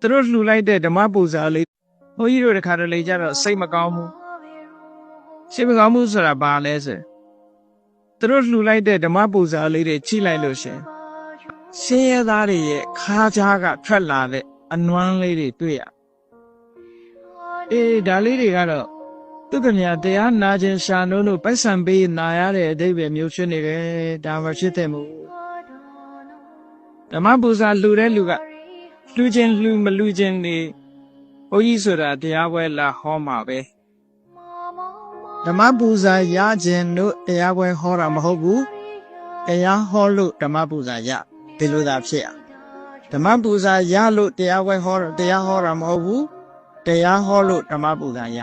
သူတို့လှူလိုက်တဲ့ဓမ္မပူဇာလေးဘုန်းကြီးတို့တခါတလေကျတော့စိတ်မကောင်းဘူးစိတ်မကောင်းဘူးဆိုတာဘာလဲဆိုသူတို့လှူလိုက်တဲ့ဓမ္မပူဇာလေးတွေကြည့်လိုက်လို့ရှရင်ရှင်းရသားတွေရဲ့ခါးကြားကထွက်လာတဲ့အနွမ်းလေးတွေတွေ့ရအေးဒါလေးတွေကတော့သူကမြတရားနာခြင်းရှာနှုံးတို့ပိုက်ဆံပေးနာရတဲ့အတိတ်ပဲမျိုးဖြစ်နေတယ်ဒါမှဖြစ်တဲ့မို့ဓမ္မပူဇာလှူတဲ့လူက လှူခြင်းလှူမလှူခြင်းနေဘုန်းကြီးဆိုတာတရားပွဲလာဟောမှာပဲဓမ္မပူဇာရခြင်းတို့တရားပွဲဟောတာမဟုတ်ဘူးတရားဟောလို့ဓမ္မပူဇာရဒီလိုသာဖြစ်ရဓမ္မပူဇာရလို့တရားပွဲဟောတရားဟောတာမဟုတ်ဘူးတရားဟောလို့ဓမ္မပူဇာရ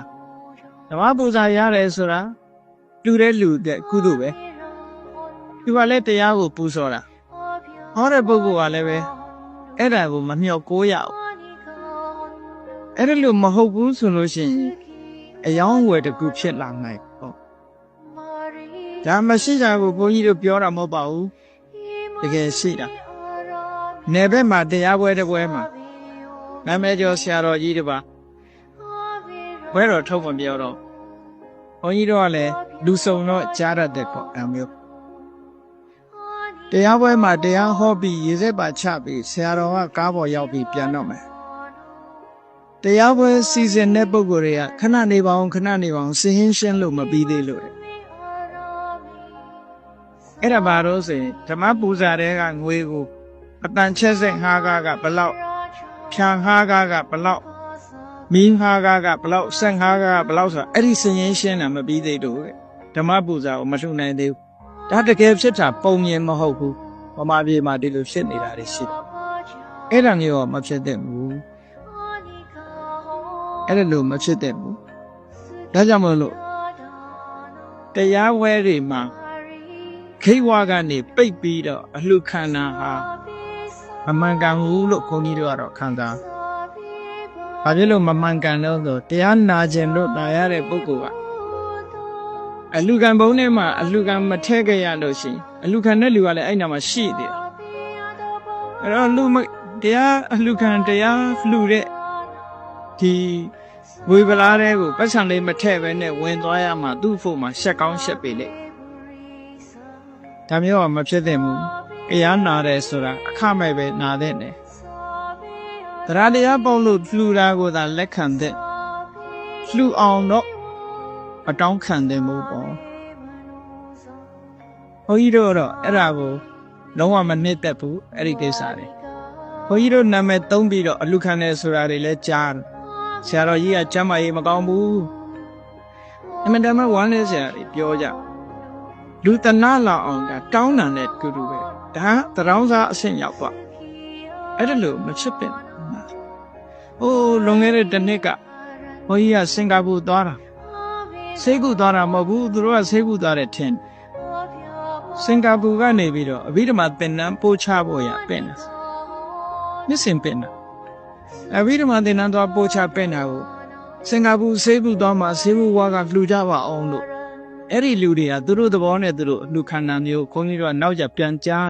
ဓမ္မပူဇာရတယ်ဆိုတာလူတဲ့လူတဲ့ကုသိုလ်ပဲသူကလည်းတရားကိုပူဇော်တာဟောတဲ့ပုဂ္ဂိုလ်ကလည်းပဲ အဲ့ဒါကိုမမြောက်ကိုးရအောင်အဲ့ဒါလို့မဟုတ်ဘူးဆိုလို့ရှိရင်အယောင်းဝယ်တစ်ခုဖြစ်လာနိုင်ပေါ့ဒါမရှိတာကိုဘုန်းကြီးတို့ပြောတာမဟုတ်ပါဘူးတကယ်ရှိတာနယ်ဘက်မှာတရားပွဲတစ်ပွဲမှာနာမည်ကျော်ဆရာတော်ကြီးတစ်ပါးဘွဲတော်ထုတ်မပြောတော့ဘုန်းကြီးတို့ကလည်းလူစုံတော့ကြားရတဲ့ပေါ့အဲမျိုး တရားပွဲမှာတရားဟောပြီးရေစက်ပါချပြီးဆရာတော်ကကားပေါ်ရောက်ပြီးပြန်တော့မယ်တရားပွဲစီစဉ်တဲ့ပုံကိုယ်တွေကခဏနေပါအောင်ခဏနေပါအောင်စင်းရှင်းလို့မပြီးသေးလို့တဲ့အဲ့ဒါဘာလို့ဆိုရင်ဓမ္မပူဇာတဲ့ကငွေကိုအတန်ချက်စိတ်ငှားကားကဘလောက်ဖြန်ငှားကားကဘလောက်မင်းငှားကားကဘလောက်ဆက်ငှားကားကဘလောက်ဆိုတာအဲ့ဒီစင်းရှင်းတာမပြီးသေးလို့တဲ့ဓမ္မပူဇာကိုမလှူနိုင်သေးဘူး ဒါတကယ်ဖြစ်တာပုံမြင်မဟုတ်ဘူးဗမာပြည်မှာဒီလိုဖြစ်နေတာတွေရှိတယ်အဲ့ဒါမျိုးတော့မဖြစ်သင့်ဘူးအဲ့ဒါလို့မဖြစ်သင့်ဘူးဒါကြောင့်မလို့တရားဝဲတွေမှာခိဝါကနေပိတ်ပြီးတော့အလှခန္ဓာဟာမမှန်ကန်ဘူးလို့ခွန်ကြီးတို့ကတော့ခံစားဘာဖြစ်လို့မမှန်ကန်တော့ဆိုတရားနာခြင်းလို့တာရတဲ့ပုဂ္ဂိုလ်က အလူကံဘုံထဲမှာအလူကံမထည့်ခဲ့ရလို့ရှိရင်အလူခံတဲ့လူကလည်းအဲ့နာမှာရှိသေးတယ်အဲ့တော့လူမတရားအလူခံတရားလှူတဲ့ဒီဝေဗလားတဲ့ကိုပတ်စံလေးမထည့်ပဲနဲ့ဝင်သွားရမှာသူ့ဖို့မှာရှက်ကောင်းရှက်ပေလေဒါမျိုးကမဖြစ်သင့်ဘူးတရားနာတယ်ဆိုတာအခမဲ့ပဲနာတဲ့နဲ့တရားတရားပေါလို့လှူတာကိုသာလက်ခံတဲ့လှူအောင်တော့ အတောင်းခံတယ်မို့ပေါ့ဘုန်းကြီးတို့တော့အဲ့ဒါကိုလုံးဝမနစ်သက်ဘူးအဲ့ဒီကိစ္စတွေဘုန်းကြီးတို့နာမည်သုံးပြီးတော့အလူခံတယ်ဆိုတာတွေလည်းကြားတယ်ဆရာတော်ကြီးကကျမ်းမာရေးမကောင်းဘူးအမှန်တမ်းဝမ်းနေဆရာတွေပြောကြလူတနာလောက်အောင်ကတောင်းတန်တဲ့တူတူပဲဒါတရောင်းစားအဆင့်ရောက်သွားအဲ့ဒါလို့မချစ်ပင်ဟိုးလွန်ခဲ့တဲ့တစ်နှစ်ကဘုန်းကြီးကစင်ကာပူသွားတာ ဆေးကုသွားတာမဟုတ်ဘူးသူတို့ကဆေးကုသွားတယ်ထင်စင်ကာပူကနေပြီးတော့အဘိဓမ္မာသင်တန်းပို့ချဖို့ရပင့်တယ်မြစ်စင်ပင့်တာအဘိဓမ္မာသင်တန်းသွားပို့ချပင့်တာကိုစင်ကာပူဆေးကုသွားမှဆေးကုဝါကလှူကြပါအောင်လို့အဲ့ဒီလူတွေကသူတို့သဘောနဲ့သူတို့အလှခံတာမျိုးခွန်ကြီးတို့ကနောက်ကျပြန်ကြား